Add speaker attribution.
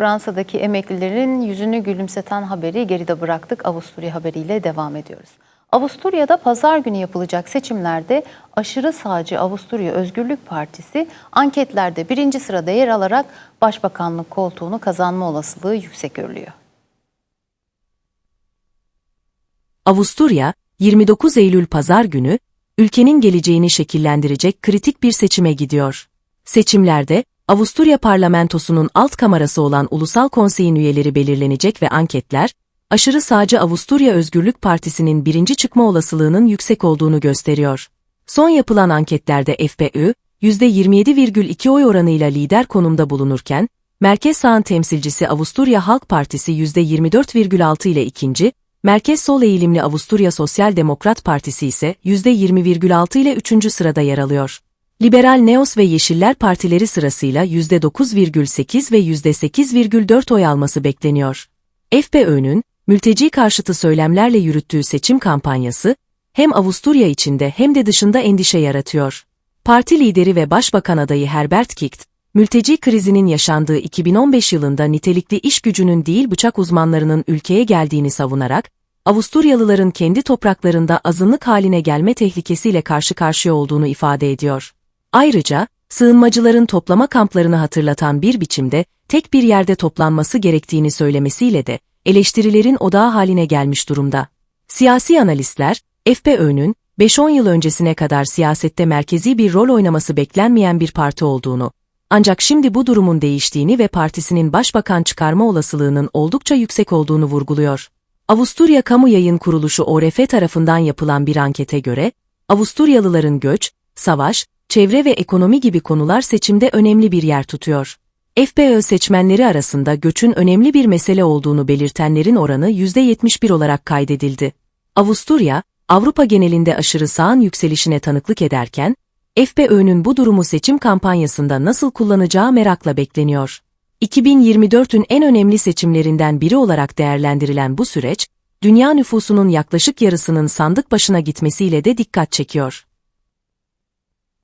Speaker 1: Fransa'daki emeklilerin yüzünü gülümseten haberi geride bıraktık. Avusturya haberiyle devam ediyoruz. Avusturya'da pazar günü yapılacak seçimlerde aşırı sağcı Avusturya Özgürlük Partisi anketlerde birinci sırada yer alarak başbakanlık koltuğunu kazanma olasılığı yüksek görülüyor.
Speaker 2: Avusturya, 29 Eylül pazar günü, ülkenin geleceğini şekillendirecek kritik bir seçime gidiyor. Seçimlerde, Avusturya parlamentosunun alt kamerası olan Ulusal Konseyin üyeleri belirlenecek ve anketler, aşırı sağcı Avusturya Özgürlük Partisi'nin birinci çıkma olasılığının yüksek olduğunu gösteriyor. Son yapılan anketlerde FPÖ, %27,2 oy oranıyla lider konumda bulunurken, Merkez Sağın temsilcisi Avusturya Halk Partisi %24,6 ile ikinci, Merkez Sol eğilimli Avusturya Sosyal Demokrat Partisi ise %20,6 ile üçüncü sırada yer alıyor. Liberal Neos ve Yeşiller partileri sırasıyla %9,8 ve %8,4 oy alması bekleniyor. FPÖ'nün, mülteci karşıtı söylemlerle yürüttüğü seçim kampanyası, hem Avusturya içinde hem de dışında endişe yaratıyor. Parti lideri ve başbakan adayı Herbert Kicht, mülteci krizinin yaşandığı 2015 yılında nitelikli iş gücünün değil bıçak uzmanlarının ülkeye geldiğini savunarak, Avusturyalıların kendi topraklarında azınlık haline gelme tehlikesiyle karşı karşıya olduğunu ifade ediyor. Ayrıca, sığınmacıların toplama kamplarını hatırlatan bir biçimde tek bir yerde toplanması gerektiğini söylemesiyle de eleştirilerin odağı haline gelmiş durumda. Siyasi analistler, FPÖ'nün 5-10 yıl öncesine kadar siyasette merkezi bir rol oynaması beklenmeyen bir parti olduğunu, ancak şimdi bu durumun değiştiğini ve partisinin başbakan çıkarma olasılığının oldukça yüksek olduğunu vurguluyor. Avusturya Kamu Yayın Kuruluşu ORF tarafından yapılan bir ankete göre, Avusturyalıların göç, savaş, çevre ve ekonomi gibi konular seçimde önemli bir yer tutuyor. FPÖ seçmenleri arasında göçün önemli bir mesele olduğunu belirtenlerin oranı %71 olarak kaydedildi. Avusturya, Avrupa genelinde aşırı sağın yükselişine tanıklık ederken, FPÖ'nün bu durumu seçim kampanyasında nasıl kullanacağı merakla bekleniyor. 2024'ün en önemli seçimlerinden biri olarak değerlendirilen bu süreç, dünya nüfusunun yaklaşık yarısının sandık başına gitmesiyle de dikkat çekiyor.